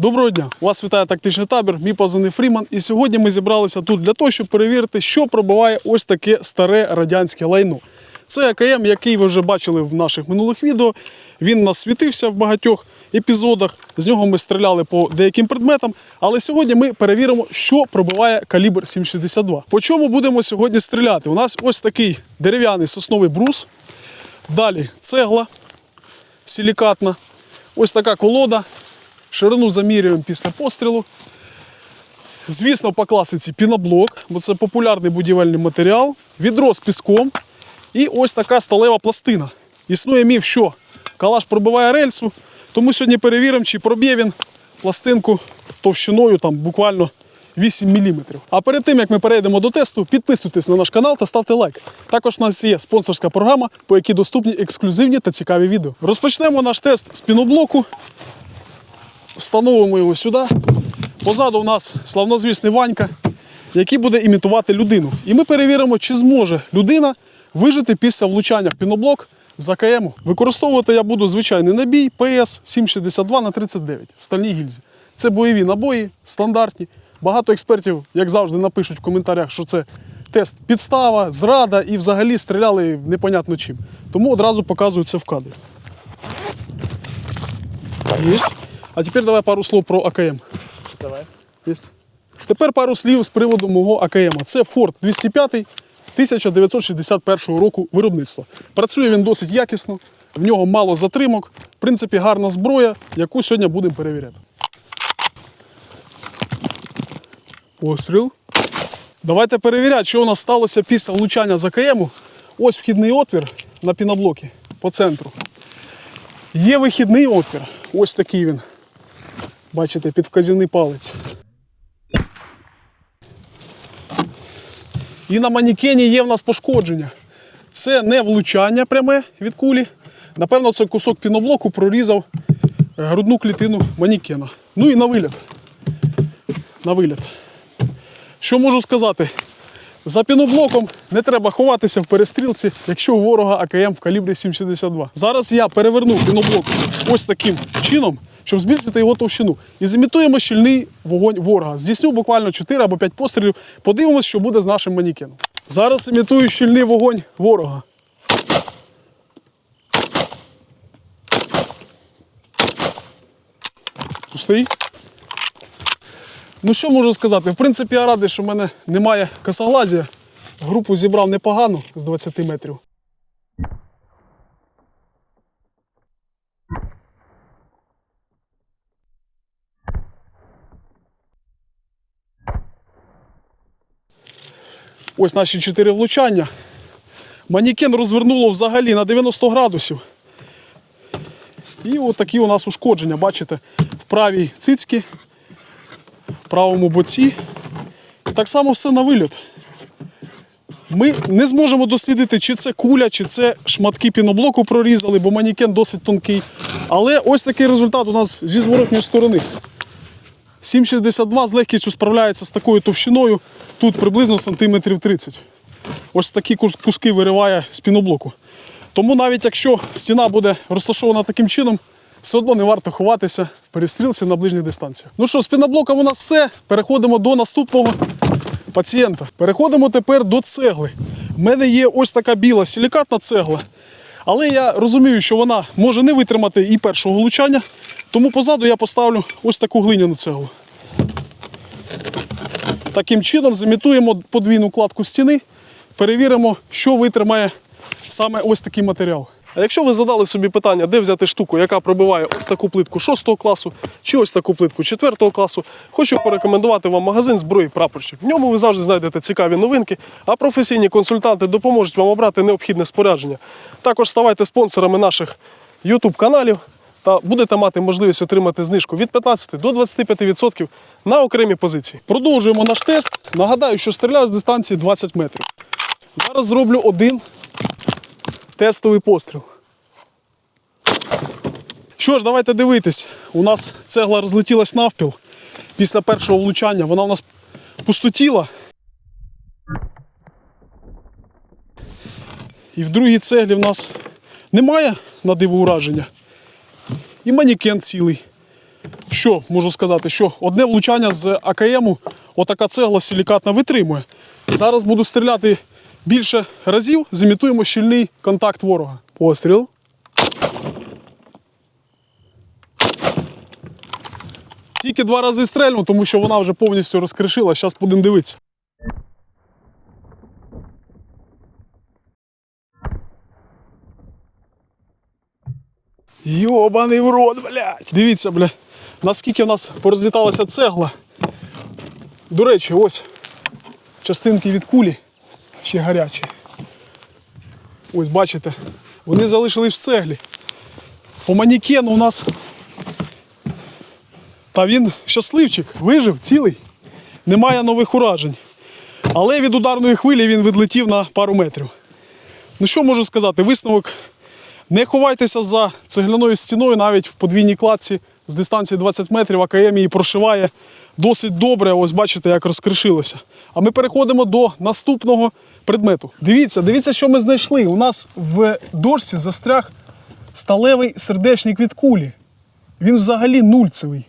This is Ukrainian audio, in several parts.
Доброго дня! Вас вітає тактичний табір. Мій позивний Фріман. І сьогодні ми зібралися тут для того, щоб перевірити, що пробиває ось таке старе радянське лайно. Це АКМ, який ви вже бачили в наших минулих відео. Він нас світився в багатьох епізодах. З нього ми стріляли по деяким предметам. Але сьогодні ми перевіримо, що пробиває калібр 762. По чому будемо сьогодні стріляти? У нас ось такий дерев'яний сосновий брус. Далі цегла силікатна. Ось така колода. Ширину замірюємо після пострілу. Звісно, по класиці піноблок, бо це популярний будівельний матеріал. Відро з піском. І ось така сталева пластина. Існує міф, що калаш пробиває рельсу, тому сьогодні перевіримо, чи проб'є він пластинку товщиною там, буквально 8 мм. А перед тим, як ми перейдемо до тесту, підписуйтесь на наш канал та ставте лайк. Також у нас є спонсорська програма, по якій доступні ексклюзивні та цікаві відео. Розпочнемо наш тест з піноблоку. Встановимо його сюди. Позаду у нас славнозвісний Ванька, який буде імітувати людину. І ми перевіримо, чи зможе людина вижити після влучання в піноблок з АКМ. Використовувати я буду звичайний набій PS 762 на 39 в стальній гільзі. Це бойові набої, стандартні. Багато експертів, як завжди, напишуть в коментарях, що це тест підстава, зрада і взагалі стріляли непонятно чим. Тому одразу показую це в кадрі. Єсть. А тепер давай пару слов про АКМ. Давай. Єсть. Тепер пару слів з приводу мого АКМ. Це Ford 205 1961 року виробництва. Працює він досить якісно, в нього мало затримок. В принципі, гарна зброя, яку сьогодні будемо перевіряти. Постріл. Давайте перевіряти, що у нас сталося після влучання з АКМ. Ось вхідний отвір на піноблокі по центру. Є вихідний отвір. Ось такий він. Бачите, під вказівний палець. І на манікені є в нас пошкодження. Це не влучання пряме від кулі. Напевно, це кусок піноблоку прорізав е, грудну клітину манікена. Ну і на виліт. На виліт. Що можу сказати? За піноблоком не треба ховатися в перестрілці, якщо у ворога АКМ в калібрі 762. Зараз я переверну піноблок ось таким чином, щоб збільшити його товщину. І зімітуємо щільний вогонь ворога. Здійсню буквально 4 або 5 пострілів. Подивимось, що буде з нашим манікеном. Зараз імітую щільний вогонь ворога. Пустий. Ну що можу сказати? В принципі, я радий, що в мене немає косоглазія. Групу зібрав непогано з 20 метрів. Ось наші чотири влучання. Манікен розвернуло взагалі на 90 градусів. І от такі у нас ушкодження, бачите, в правій цицькі, в правому боці. І так само все на виліт. Ми не зможемо дослідити, чи це куля, чи це шматки піноблоку прорізали, бо манікен досить тонкий. Але ось такий результат у нас зі зворотньої сторони. 7,62 з легкістю справляється з такою товщиною, тут приблизно сантиметрів 30. Ось такі куски вириває з піноблоку. Тому навіть якщо стіна буде розташована таким чином, все одно не варто ховатися в перестрілці на ближніх дистанціях. Ну що, з піноблоком у нас все. Переходимо до наступного пацієнта. Переходимо тепер до цегли. У мене є ось така біла силікатна цегла. Але я розумію, що вона може не витримати і першого влучання, тому позаду я поставлю ось таку глиняну цеглу. Таким чином замітуємо подвійну кладку стіни, перевіримо, що витримає саме ось такий матеріал. А якщо ви задали собі питання, де взяти штуку, яка пробиває ось таку плитку 6 класу чи ось таку плитку 4 класу, хочу порекомендувати вам магазин зброї прапорщик. В ньому ви завжди знайдете цікаві новинки, а професійні консультанти допоможуть вам обрати необхідне спорядження. Також ставайте спонсорами наших YouTube каналів та будете мати можливість отримати знижку від 15 до 25% на окремі позиції. Продовжуємо наш тест. Нагадаю, що стріляю з дистанції 20 метрів. Зараз зроблю один тестовий постріл. Що ж, давайте дивитись. У нас цегла розлетілась навпіл. Після першого влучання вона у нас пустотіла. І в другій цеглі в нас немає на диво ураження. І манікен цілий. Що можу сказати? Що одне влучання з АКМу, отака цегла силікатна витримує. Зараз буду стріляти більше разів, зімітуємо щільний контакт ворога. Постріл. Тільки два рази стрельну, тому що вона вже повністю розкришила. Зараз будемо дивитися. Йобаний в рот, блядь. Дивіться, бля, наскільки в нас порозліталася цегла. До речі, ось частинки від кулі ще гарячі. Ось бачите, вони залишились в цеглі. По манікену у нас. Та він щасливчик, вижив, цілий, немає нових уражень. Але від ударної хвилі він відлетів на пару метрів. Ну що можу сказати? Висновок не ховайтеся за цегляною стіною, навіть в подвійній кладці з дистанції 20 метрів АКМ її прошиває досить добре. Ось бачите, як розкришилося. А ми переходимо до наступного предмету. Дивіться, дивіться, що ми знайшли. У нас в дошці застряг сталевий сердечник від кулі. Він взагалі нульцевий.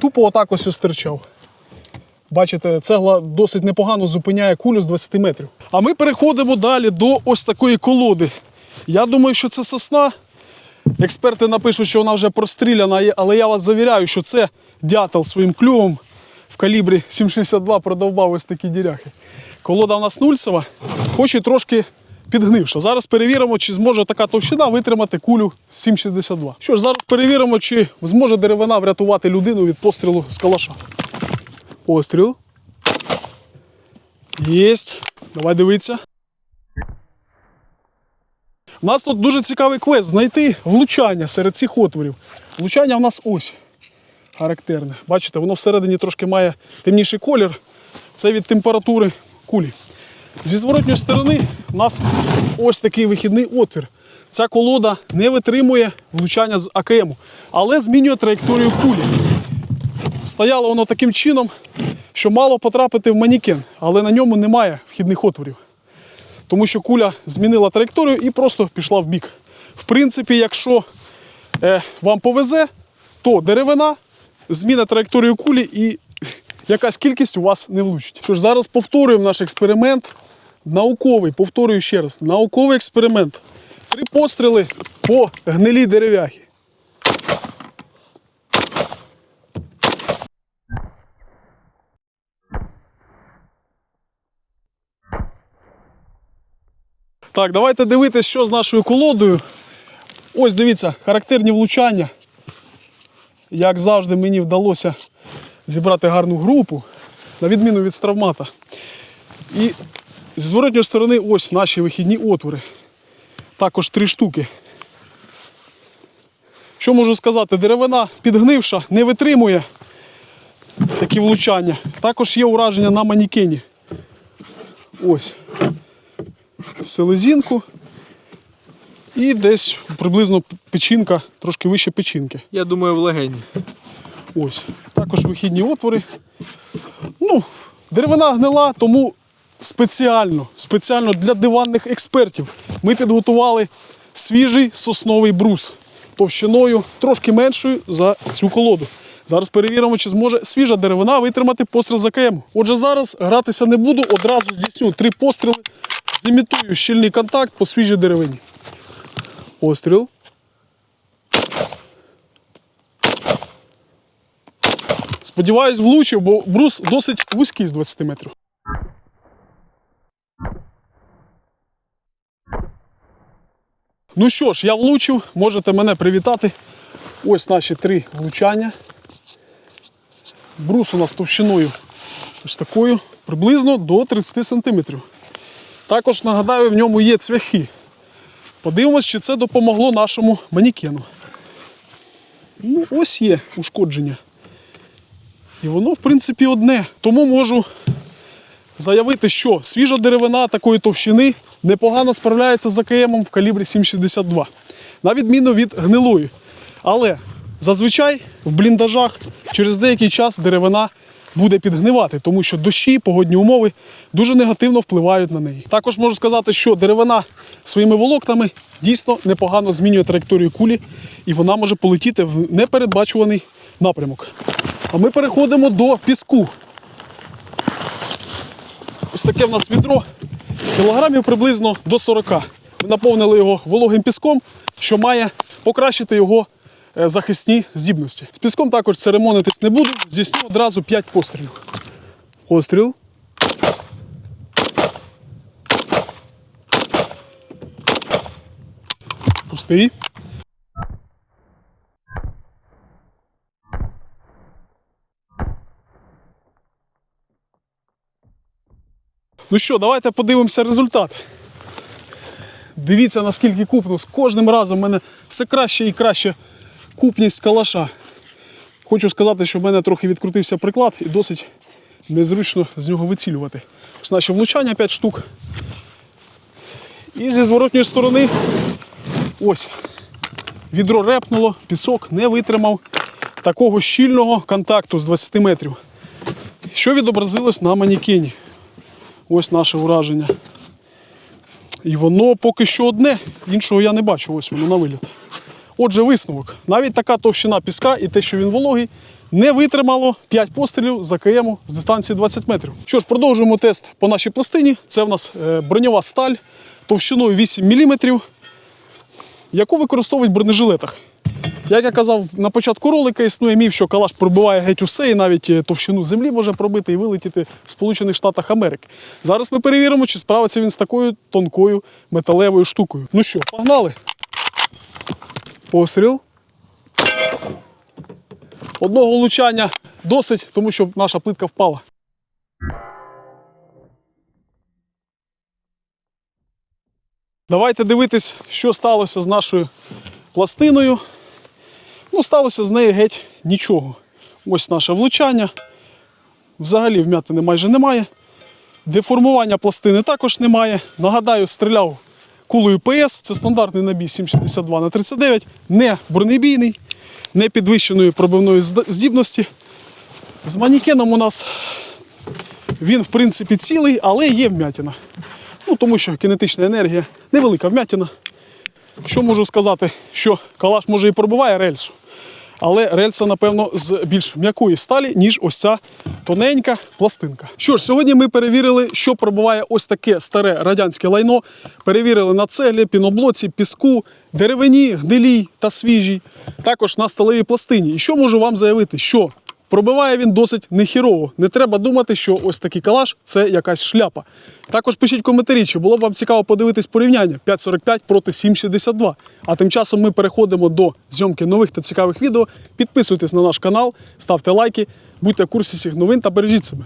Тупо отак ось стирчав. Бачите, цегла досить непогано зупиняє кулю з 20 метрів. А ми переходимо далі до ось такої колоди. Я думаю, що це сосна. Експерти напишуть, що вона вже простріляна, але я вас завіряю, що це дятел своїм клювом в калібрі 7,62 продовбав ось такі діряхи. Колода у нас нульцева, хоч і трошки підгнивша. Зараз перевіримо, чи зможе така товщина витримати кулю 7,62. Що ж, зараз перевіримо, чи зможе деревина врятувати людину від пострілу з калаша. Постріл. Єсть. Давай дивитися. У нас тут дуже цікавий квест знайти влучання серед цих отворів. Влучання в нас ось характерне. Бачите, воно всередині трошки має темніший колір. Це від температури кулі. Зі зворотньої сторони у нас ось такий вихідний отвір. Ця колода не витримує влучання з АКМ, але змінює траєкторію кулі. Стояло воно таким чином, що мало потрапити в манікен, але на ньому немає вхідних отворів. Тому що куля змінила траєкторію і просто пішла в бік. В принципі, якщо е, вам повезе, то деревина зміна траєкторію кулі і якась кількість у вас не влучить. Що ж, зараз повторюємо наш експеримент. Науковий, повторюю ще раз, науковий експеримент. Три постріли по гнилій дерев'яхі. Так, давайте дивитися, що з нашою колодою. Ось дивіться, характерні влучання. Як завжди, мені вдалося зібрати гарну групу, на відміну від стравмата. І з зворотньої сторони ось наші вихідні отвори. Також три штуки. Що можу сказати? Деревина підгнивша, не витримує такі влучання. Також є ураження на манікені. Ось. Селезінку. І десь приблизно печінка, трошки вище печінки. Я думаю, в легені. Ось. Також вихідні отвори. Ну, деревина гнила, тому спеціально, спеціально для диванних експертів ми підготували свіжий сосновий брус товщиною трошки меншою за цю колоду. Зараз перевіримо, чи зможе свіжа деревина витримати постріл з АКМ. Отже, зараз гратися не буду, одразу здійсню три постріли, зімітую щільний контакт по свіжій деревині. Постріл. Сподіваюсь, влучив, бо брус досить вузький з 20 метрів. Ну що ж, я влучив, можете мене привітати. Ось наші три влучання. Брус у нас товщиною ось такою, приблизно до 30 см. Також нагадаю, в ньому є цвяхи. Подивимось, чи це допомогло нашому манікену. Ну, ось є ушкодження. І воно, в принципі, одне. Тому можу заявити, що свіжа деревина такої товщини непогано справляється з АКМом в калібрі 7,62, на відміну від гнилої. Але зазвичай в бліндажах через деякий час деревина буде підгнивати, тому що дощі, погодні умови дуже негативно впливають на неї. Також можу сказати, що деревина своїми волокнами дійсно непогано змінює траєкторію кулі, і вона може полетіти в непередбачуваний напрямок. А ми переходимо до піску. Ось таке в нас відро. Кілограмів приблизно до 40. Ми наповнили його вологим піском, що має покращити його захисні здібності. З піском також церемонитись не буду. Здійсню одразу 5 пострілів. Постріл. Пустий. Ну що, давайте подивимося результат. Дивіться, наскільки купну. З кожним разом в мене все краще і краще купність калаша. Хочу сказати, що в мене трохи відкрутився приклад і досить незручно з нього вицілювати. Ось наші влучання 5 штук. І зі зворотньої сторони ось відро репнуло, пісок не витримав такого щільного контакту з 20 метрів. Що відобразилось на манікені? Ось наше ураження. І воно поки що одне, іншого я не бачу, ось воно на виліт. Отже, висновок. Навіть така товщина піска і те, що він вологий, не витримало 5 пострілів за КМ з дистанції 20 метрів. Що ж, продовжуємо тест по нашій пластині. Це в нас е, броньова сталь товщиною 8 мм, яку використовують в бронежилетах. Як я казав на початку ролика, існує міф, що калаш пробиває геть усе і навіть е, товщину землі може пробити і вилетіти в Сполучених Штатах Америки. Зараз ми перевіримо, чи справиться він з такою тонкою металевою штукою. Ну що, погнали? Постріл. Одного влучання досить, тому що наша плитка впала. Давайте дивитись, що сталося з нашою пластиною. Ну, сталося з нею геть нічого. Ось наше влучання. Взагалі вмятини майже немає. Деформування пластини також немає. Нагадаю, стріляв кулею ПС, це стандартний набій 762 на 39 не бронебійний, не підвищеної пробивної здібності. З манікеном у нас він, в принципі, цілий, але є вмятина. Ну, тому що кінетична енергія невелика вмятина. Що можу сказати, що калаш може і пробиває рельсу, але рельса, напевно, з більш м'якої сталі, ніж ось ця тоненька пластинка. Що ж, сьогодні ми перевірили, що пробуває ось таке старе радянське лайно. Перевірили на цеглі, піноблоці, піску, деревині, гнилій та свіжій, також на сталевій пластині. І що можу вам заявити? Що Пробиває він досить нехірово. Не треба думати, що ось такий калаш це якась шляпа. Також пишіть коментарі, чи було б вам цікаво подивитись порівняння 5.45 проти 7.62. А тим часом ми переходимо до зйомки нових та цікавих відео. Підписуйтесь на наш канал, ставте лайки, будьте в курсі всіх новин та бережіть себе.